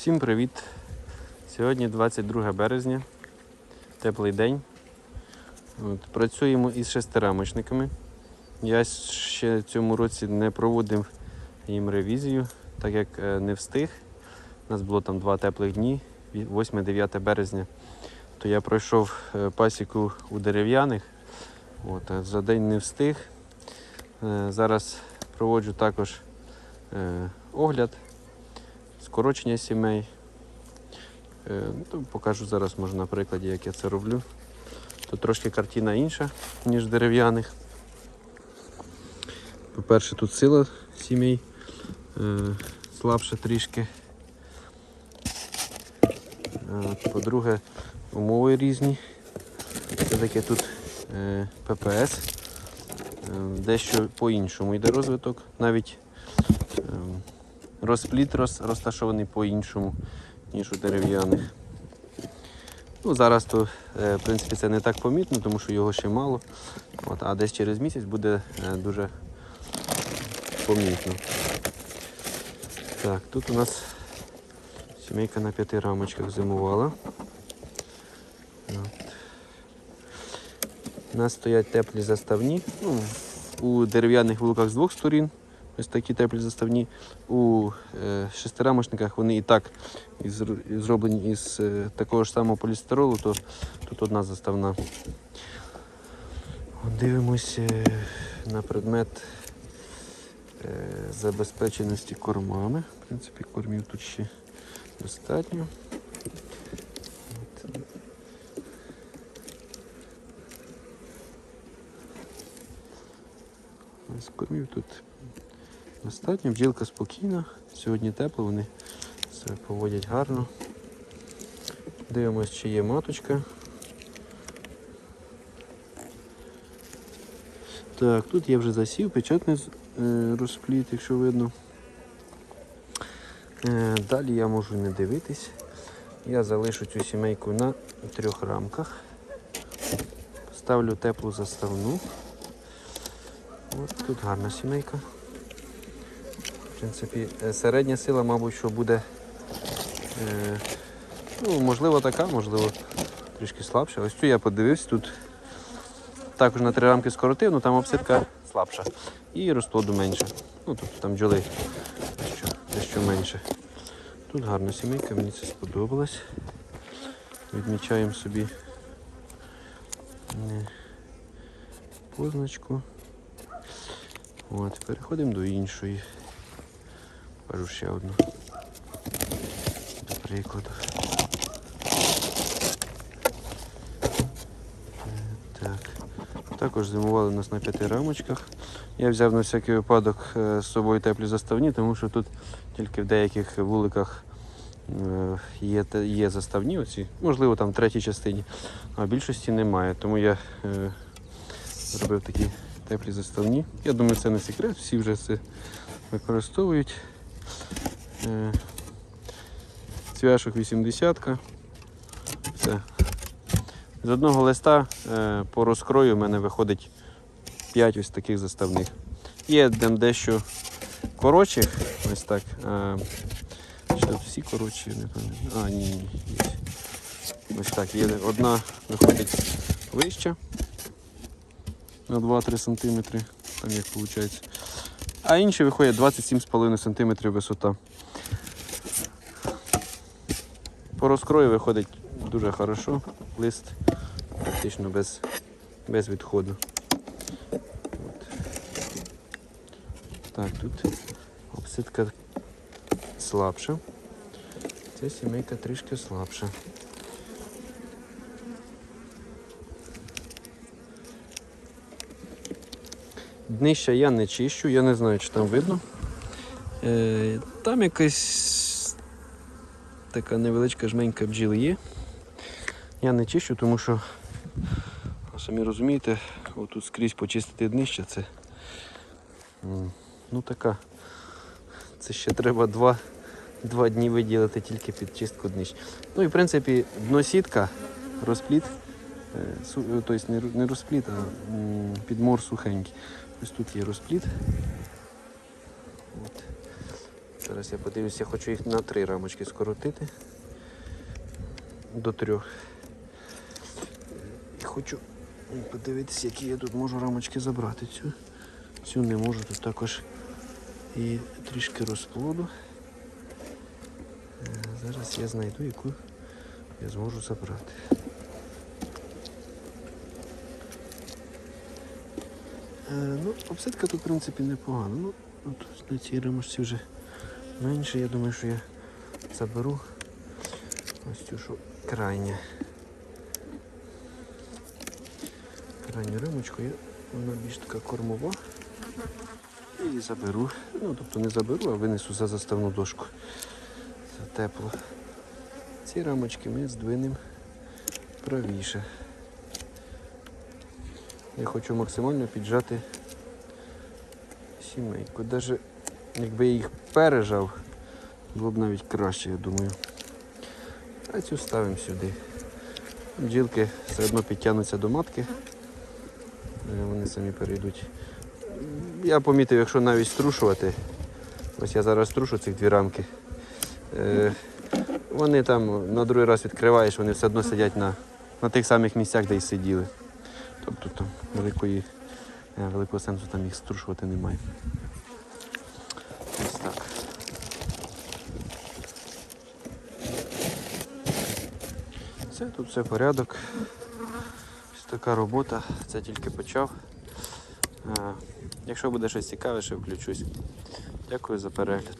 Всім привіт! Сьогодні 22 березня, теплий день. От, працюємо із шестирамочниками. Я ще цьому році не проводив їм ревізію, так як е, не встиг. У нас було там два теплих дні, 8-9 березня. То я пройшов е, пасіку у дерев'яних. От, за день не встиг. Е, Зараз проводжу також е, огляд, скорочення сімей. Е, ну, покажу зараз, може, на прикладі, як я це роблю. Тут трошки картина інша, ніж дерев'яних. По-перше, тут сила сімей е, слабша трішки. По-друге, умови різні. Все-таки тут е, ППС. Дещо по-іншому йде розвиток. Навіть е, розпліт роз, розташований по-іншому, ніж у дерев'яних. Ну, зараз то, е, в принципі, це не так помітно, тому що його ще мало. От, а десь через місяць буде е, дуже помітно. Так, тут у нас сімейка на п'яти рамочках зимувала. От. У нас стоять теплі заставні. Ну, у дерев'яних вуликах з двох сторін. Ось такі теплі заставні. У е, шестирамочниках вони і так зроблені із е, такого ж самого полістиролу, то тут одна заставна. Дивимось е, на предмет забезпеченості кормами. В принципі, кормів тут ще достатньо. Ось кормів тут достатньо. Бджілка спокійна. Сьогодні тепло, вони себе поводять гарно. Дивимось, чи є маточка. Так, тут є вже засів, печатний е, розпліт, якщо видно. Е, далі я можу не дивитись. Я залишу цю сімейку на трьох рамках. Ставлю теплу заставну. От тут гарна сімейка. В принципі, е, середня сила, мабуть, що буде. Е, ну, можливо, така, можливо, трішки слабша. Ось цю я подивився тут. Також на три рамки скоротив, ну там обсидка слабша. І розплоду менше. Ну, тобто там бджоли дещо, дещо менше. Тут гарна сімейка, мені це сподобалось. Відмічаємо собі е, позначку. От, переходимо до іншої. Покажу ще одну. До прикладу. Так. Також зимували нас на п'яти рамочках. Я взяв на всякий випадок е, з собою теплі заставні, тому що тут тільки в деяких вуликах е, є, є заставні оці, можливо там в третій частині, а більшості немає. Тому я е, зробив такі теплі заставні. Я думаю, це не секрет, всі вже це використовують. Е, Цвяшок 80 Все. З одного листа е, по розкрою в мене виходить 5 ось таких заставних. Є дещо коротших, ось так. А, всі коротші, не пам'ятаю. А, ні, ні. Ось так, є одна виходить вища на 2-3 см, там як виходить. А інші виходять 27,5 см висота. По розкрою виходить дуже хорошо, лист практично без, без відходу. От. Так, тут обсидка слабша. Ця сімейка трішки слабша. Днища я не чищу, я не знаю, чи там видно. Е, там якась така невеличка жменька бджіл є. Я не чищу, тому що, самі розумієте, отут скрізь почистити днище це ну така. Це ще треба два, два дні виділити тільки під чистку днищ. Ну і в принципі дносітка, розпліт, е, е, тобто не, розпліт, а підмор сухенький. Ось тут є розпліт. От. Зараз я подивлюся, я хочу їх на три рамочки скоротити. До трьох. І хочу подивитися, які я тут можу рамочки забрати. Цю, цю не можу, тут також і трішки розплоду. Е, Зараз я знайду, яку я зможу забрати. Ну, обсидка тут, в принципі, непогана. Ну, от на цій рамочці вже менше. Я думаю, що я заберу ось цю, що крайня. Крайню рамочку, я, вона більш така кормова. І заберу. Ну, тобто не заберу, а винесу за заставну дошку. Це тепло. Ці рамочки ми здвинемо правіше. Я хочу максимально піджати сімейку. Даже якби я їх пережав, було б навіть краще, я думаю. А цю ставимо сюди. Бджілки все одно підтягнуться до матки. Е, Вони самі перейдуть. Я помітив, якщо навіть струшувати, ось я зараз струшу цих дві рамки. Е, Вони там на другий раз відкриваєш, вони все одно сидять на, на тих самих місцях, де й сиділи. Тобто там великої, е, великого сенсу там їх струшувати немає. Ось так. Все, тут все порядок. Ось така робота, це тільки почав. Е, Якщо буде щось цікаве, ще включусь. Дякую за перегляд.